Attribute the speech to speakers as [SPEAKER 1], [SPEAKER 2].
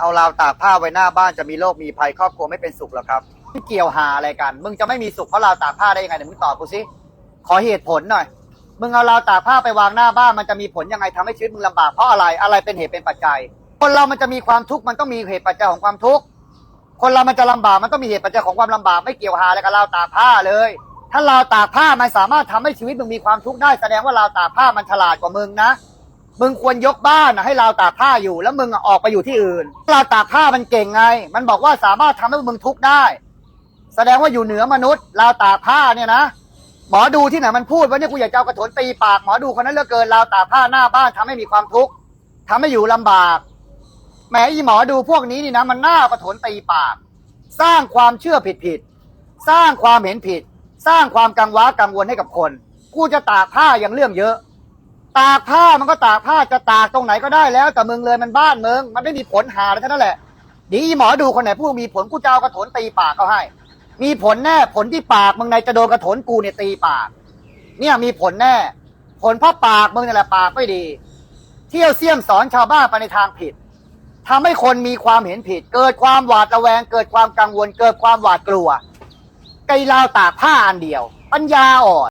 [SPEAKER 1] เอาราวตากผ้าไว้หน้าบ้านจะมีโรคมีภัยครอบครัวไม่เป็นสุขหรอครับไม่เกี่ยวหาอะไรกัน มึงจะไม่มีสุขเพราะราวตากผ้าได้ยังไงเดี๋ยวมึงตอบกูสิขอเหตุผลหน่อย มึงเอาราวตากผ้าไปวางหน้าบ้านมันจะมีผลยังไงทำให้ชีวิตมึงลำบากเพราะอะไรอะไรเป็นเหตุเป็นปัจจัย คนเรามันจะมีความทุกข์มันต้องมีเหตุปัจจัยของความทุกข์คนเรามันจะลำบากมันต้องมีเหตุปัจจัยของความลำบากไม่เกี่ยวหาอะไรกับราวตากผ้าเลย ถ้าราวตากผ้ามันสามารถทำให้ชีวิตมึงมีความทุกข์ได้แสดงว่าราวตากผ้ามันฉลาดกว่ามึงนะ มึงควรยกบ้านนะให้ราวตากผ้าอยู่ แล้วมึงอะออกไปอยู่ที่อื่นราวตากผ้ามันเก่งไง มันบอกว่าสามารถทำให้มึงทุกข์ได้ แสดงว่าอยู่เหนือมนุษย์ราวตากผ้าเนี่ยนะหมอดูที่ไหนมันพูดว่าเนี่ยกูอยากจะเอากระโถนตีปากหมอดูคนนั้นเหลือเกินราวตากผ้าหน้าบ้านทำให้มีความทุกข์ทำให้อยู่ลำบากแหมอีหมอดูพวกนี้นี่นะมันหน้ากระโถนตีปาก สร้างความเชื่อผิดผิดๆสร้างความเห็นผิด สร้างความกังวลกังวลให้กับคน กูจะตากผ้าย่างเรื่องเยอะ ตากผ้ามันก็ตากผ้าจะตากตรงไหนก็ได้แล้วแต่มึงเลยมันบ้านมึงมันไม่มีผลหาอะไรทั้งนั้นแหละดีหมอดูคนไหนพูดมีผลกูจะเอากระโถนตีปากเขาให้ มีผลแน่ผลที่ปากมึงในจะโดนกระโถนกูเนี่ยตีปาก เนี่ยมีผลแน่ ผลเพราะปากมึงนี่แหละปากไม่ดี เที่ยวเสี่ยมสอนชาวบ้านไปในทางผิดทำให้คนมีความเห็นผิด เกิดความหวาดระแวง เกิดความกังวล เกิดความหวาดกลัวไกลราวตากผ้าอันเดียว ปัญญาอ่อน